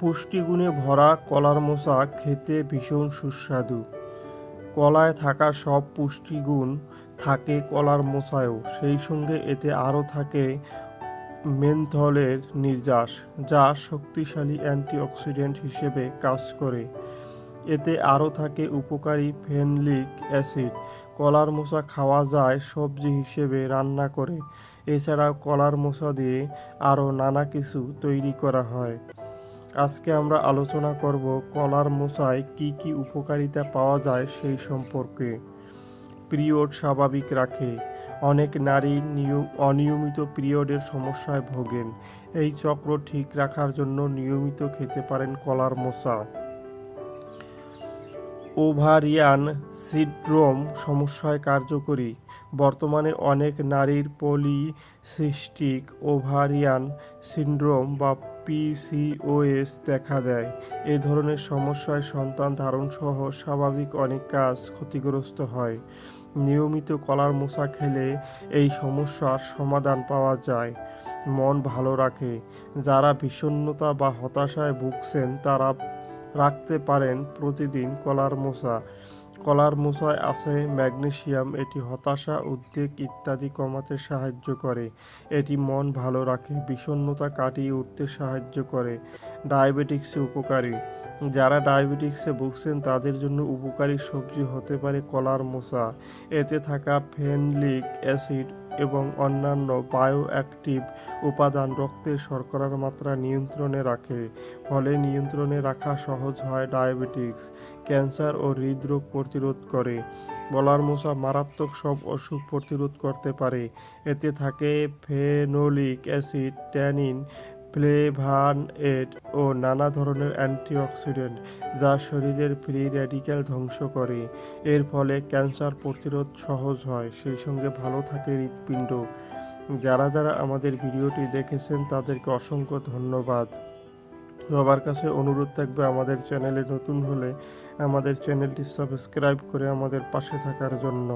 পুষ্টিগুণে ভরা কলার মোচা খেতে ভীষণ সুস্বাদু। কলায় থাকা সব পুষ্টিগুণ থাকে কলার মোচায়ও সেই সঙ্গে এতে আরও থাকে মেনথলের নির্যাস, যা শক্তিশালী অ্যান্টিঅক্সিডেন্ট হিসেবে কাজ করে। এতে আরও থাকে উপকারী ফেনলিক অ্যাসিড। কলার মোচা খাওয়া যায় সবজি হিসেবে রান্না করে। এছাড়াও কলার মোচা দিয়ে আরও নানা কিছু তৈরি করা হয়। আজকে আমরা আলোচনা করব কলার মোচায় কি কি উপকারিতা পাওয়া যায় সেই সম্পর্কে। পিরিয়ড স্বাভাবিক রাখে। অনেক নারী নিয়ম, অনিয়মিত পিরিয়ডের সমস্যায় ভোগেন। এই চক্র ঠিক রাখার জন্য নিয়মিত খেতে পারেন কলার মোচা। ওভারিয়ান সিড্রোম সমস্যায় কার্যকরী। বর্তমানে অনেক নারীর পলিসিস্টিক ওভারিয়ান সিন্ড্রোম বা পিসিওএস দেখা দেয়। এ ধরনের সমস্যায় সন্তান ধারণ সহ স্বাভাবিক অনেক কাজ ক্ষতিগ্রস্ত হয়। নিয়মিত কলার মোচা খেলে এই সমস্যার সমাধান পাওয়া যায়। মন ভালো রাখে। যারা বিষণ্ণতা বা হতাশায় ভুগছেন, তারা রাখতে পারেন প্রতিদিন কলার মোচা। কলার মোচায় আছে ম্যাগনেশিয়াম এটি হতাশা, উদ্বেগ ইত্যাদি কমাতে সাহায্য করে। এটি মন ভালো রাখে, বিষণ্ণতা কাটিয়ে উঠতে সাহায্য করে। ডায়াবেটিক্সে উপকারী। যারা ডায়াবেটিক্সে ভুগছেন, তাদের জন্য উপকারী সবজি হতে পারে কলার মোচা। এতে থাকা ফেনলিক অ্যাসিড এবং অন্যান্য বায়ো অ্যাক্টিভ উপাদান রক্তের শর্করার মাত্রা নিয়ন্ত্রণে রাখে, ফলে নিয়ন্ত্রণে রাখা সহজ হয় ডায়াবেটিক্স ক্যান্সার ও হৃদরোগ প্রতিরোধ করে। বলার মশা মারাত্মক সব অসুখ প্রতিরোধ করতে পারে। এতে থাকে ফেনোলিক অ্যাসিড ট্যানিন ফ্লেভানয়েড ও নানা ধরনের অ্যান্টিঅক্সিডেন্ট যা শরীরের ফ্রি র্যাডিক্যাল ধ্বংস করে। এর ফলে ক্যান্সার প্রতিরোধ সহজ হয়, সেই সঙ্গে ভালো থাকে হৃৎপিণ্ড। যারা যারা আমাদের ভিডিওটি দেখেছেন, তাদেরকে অসংখ্য ধন্যবাদ। সবার কাছে অনুরোধ থাকবে, আমাদের চ্যানেলে নতুন হলে আমাদের চ্যানেলটি সাবস্ক্রাইব করে আমাদের পাশে থাকার জন্য।